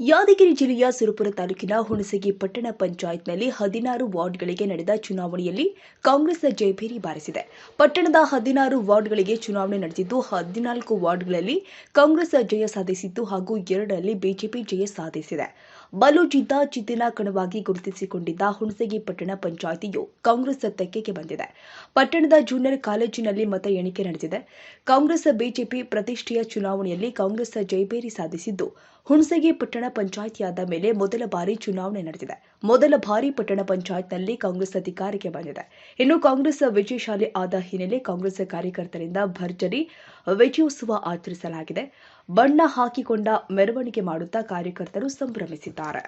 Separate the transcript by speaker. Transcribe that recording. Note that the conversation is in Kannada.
Speaker 1: ಯಾದಗಿರಿ ಜಿಲ್ಲೆಯ ಸುರಪುರ ತಾಲೂಕಿನ ಹುಣಸಗಿ ಪಟ್ಟಣ ಪಂಚಾಯತ್ನಲ್ಲಿ ಹದಿನಾರು ವಾರ್ಡ್ಗಳಿಗೆ ನಡೆದ ಚುನಾವಣೆಯಲ್ಲಿ ಕಾಂಗ್ರೆಸ್ ಜಯಭೇರಿ ಬಾರಿಸಿದೆ. ಪಟ್ಟಣದ ಹದಿನಾರು ವಾರ್ಡ್ಗಳಿಗೆ ಚುನಾವಣೆ ನಡೆದಿದ್ದು, ಹದಿನಾಲ್ಕು ವಾರ್ಡ್ಗಳಲ್ಲಿ ಕಾಂಗ್ರೆಸ್ ಜಯ ಸಾಧಿಸಿದ್ದು ಹಾಗೂ ಎರಡರಲ್ಲಿ ಬಿಜೆಪಿ ಜಯ ಸಾಧಿಸಿದೆ. ಬಲು ಜಿದ್ದಾಜಿದ್ದಿನ ಕಣವಾಗಿ ಗುರುತಿಸಿಕೊಂಡಿದ್ದ ಹುಣಸಗಿ ಪಟ್ಟಣ ಪಂಚಾಯಿತಿಯು ಕಾಂಗ್ರೆಸ್ ತೆಕ್ಕೆಗೆ ಬಂದಿದೆ. ಪಟ್ಟಣದ ಜೂನಿಯರ್ ಕಾಲೇಜಿನಲ್ಲಿ ಮತ ಎಣಿಕೆ ನಡೆದಿದೆ. ಕಾಂಗ್ರೆಸ್ ಬಿಜೆಪಿ ಪ್ರತಿಷ್ಠೆಯ ಚುನಾವಣೆಯಲ್ಲಿ ಕಾಂಗ್ರೆಸ್ ಜಯಬೇರಿ ಸಾಧಿಸಿದ್ದು, ಹುಣಸಗಿ ಪಟ್ಟಣ ಪಂಚಾಯಿತಿಯಾದ ಮೇಲೆ ಮೊದಲ ಬಾರಿ ಚುನಾವಣೆ ನಡೆದಿದೆ. ಮೊದಲ ಬಾರಿ ಪಟ್ಟಣ ಪಂಚಾಯತ್ನಲ್ಲಿ ಕಾಂಗ್ರೆಸ್ ಅಧಿಕಾರಕ್ಕೆ ಬಂದಿದೆ. ಇನ್ನು ಕಾಂಗ್ರೆಸ್ ವಿಜಯಶಾಲಿ ಆದ ಹಿನ್ನೆಲೆ ಕಾಂಗ್ರೆಸ್ ಕಾರ್ಯಕರ್ತರಿಂದ ಭರ್ಜರಿ ವಿಜಯೋತ್ಸವ ಆಚರಿಸಲಾಗಿದೆ. ಬಣ್ಣ ಹಾಕಿಕೊಂಡ ಮೆರವಣಿಗೆ ಮಾಡುತ್ತಾ ಕಾರ್ಯಕರ್ತರು ಸಂಭ್ರಮಿಸಿದ್ದಾರೆ. சொல்லிட்டாரு